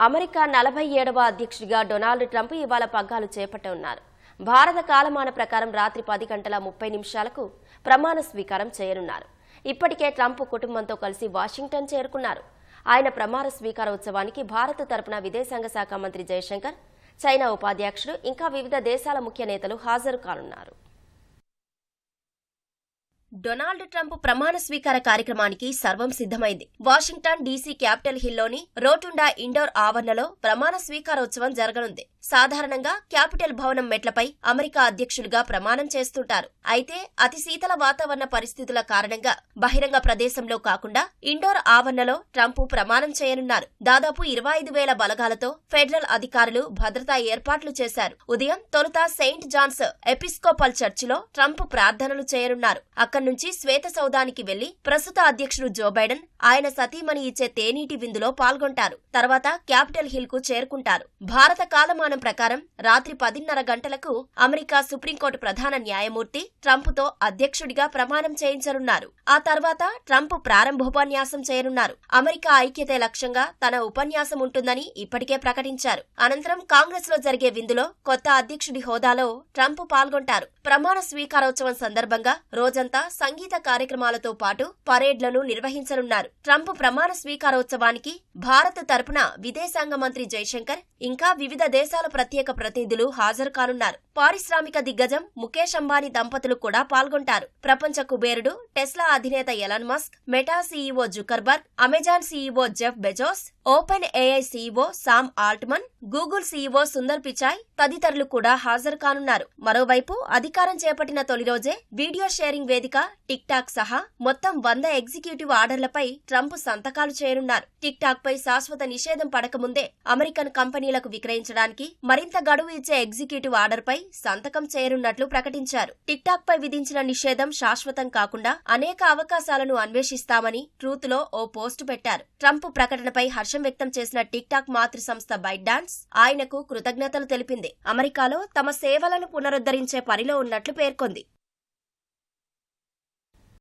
America నలభై ఏడవ అధ్యక్షుడిగా డొనాల్డ్ ట్రంప్ ఇవాళ పగ్గాలు చేపట్టనున్నారు భారత కాలమాన ప్రకారం రాత్రి పది గంటల ముప్పై నిమిషాలకు ప్రమాణ స్వీకారం చేయనున్నారు. ఇప్పటికే ట్రంప్ కుటుంబంతో కలిసి వాషింగ్టన్ చేరుకున్నారు. ఆయన ప్రమాణ స్వీకారోత్సవానికి భారత్ తరపున విదేశాంగ శాఖ మంత్రి జయశంకర్ చైనా ఉపాధ్యక్షుడు ఇంకా వివిధ దేశాల ముఖ్య నేతలు హాజరు కానున్నారు. డొనాల్డ్ ట్రంప్ ప్రమాణ స్వీకార కార్యక్రమానికి సర్వం సిద్ధమైంది. వాషింగ్టన్ డీసీ క్యాపిటల్ హిల్లోని రోటుండా ఇండోర్ ఆవరణలో ప్రమాణ స్వీకారోత్సవం జరగనుంది. సాధారణంగా క్యాపిటల్ భవనం మెట్లపై అమెరికా అధ్యక్షులుగా ప్రమాణం చేస్తుంటారు. అయితే అతి శీతల వాతావరణ పరిస్థితుల కారణంగా బహిరంగ ప్రదేశంలో కాకుండా ఇండోర్ ఆవరణలో ట్రంప్ ప్రమాణం చేయనున్నారు. దాదాపు ఇరవై ఐదు వేల బలగాలతో ఫెడరల్ అధికారులు భద్రతా ఏర్పాట్లు చేశారు. ఉదయం తొలుత సెయింట్ జాన్స్ ఎపిస్కోపల్ చర్చిలో ట్రంప్ ప్రార్థనలు చేయనున్నారు. అక్కడి నుంచి శ్వేత సౌదానికి వెళ్ళి ప్రస్తుత అధ్యక్షుడు జో బైడెన్ ఆయన సతీమణి ఇచ్చే తేనీటి విందులో పాల్గొంటారు. తర్వాత క్యాపిటల్ హిల్కు చేరుకుంటారు. భారత కాలమానం ప్రకారం రాత్రి పదిన్నర గంటలకు అమెరికా సుప్రీంకోర్టు ప్రధాన న్యాయమూర్తి ట్రంప్తో అధ్యక్షుడిగా ప్రమాణం చేయించనున్నారు. ఆ తర్వాత ట్రంప్ ప్రారంభోపన్యాసం చేయనున్నారు. అమెరికా ఐక్యతే లక్ష్యంగా తన ఉపన్యాసం ఉంటుందని ఇప్పటికే ప్రకటించారు. అనంతరం కాంగ్రెస్లో జరిగే విందులో కొత్త అధ్యక్షుడి హోదాలో ట్రంప్ పాల్గొంటారు. ప్రమాణ స్వీకారోత్సవం సందర్భంగా రోజంతా సంగీత కార్యక్రమాలతో పాటు పరేడ్లను నిర్వహించనున్నారు. ట్రంప్ ప్రమాణ స్వీకారోత్సవానికి భారత్ తరపున విదేశాంగ మంత్రి జైశంకర్ ఇంకా వివిధ దేశాల ప్రత్యేక ప్రతినిధులు హాజరు కానున్నారు. పారిశ్రామిక దిగ్గజం ముఖేష్ అంబానీ దంపతులు కూడా పాల్గొంటారు. ప్రపంచ కుబేరుడు టెస్లా అధినేత Elon Musk Meta CEO Zuckerberg Amazon CEO Jeff Bezos Open AI CEO Sam Altman Google CEO Sundar Pichai తదితరులు కూడా హాజరు కానున్నారు. మరోవైపు అధికారం చేపట్టిన తొలి రోజే వీడియో షేరింగ్ వేదిక టిక్ టాక్ సహా మొత్తం వంద ఎగ్జిక్యూటివ్ ఆర్డర్లపై ట్రంప్ సంతకాలు చేయనున్నారు. టిక్ టాక్ పై శాశ్వత నిషేధం పడకముందే అమెరికన్ కంపెనీలకు విక్రయించడానికి మరింత గడువు ఇచ్చే ఎగ్జిక్యూటివ్ ఆర్డర్పై సంతకం చేయనున్నట్లు ప్రకటించారు. టిక్ టాక్ పై విధించిన నిషేధం శాశ్వతం కాకుండా అనేక అవకాశాలను అన్వేషిస్తామని ట్రూత్లో ఓ పోస్టు పెట్టారు. ట్రంప్ ప్రకటనపై హర్షం వ్యక్తం చేసిన టిక్ టాక్ మాతృ సంస్థ బైట్ డాన్స్ ఆయనకు కృతజ్ఞతలు తెలిపింది. అమెరికాలో తమ సేవలను పునరుద్ధరించే పనిలో ఉన్నట్లు పేర్కొంది.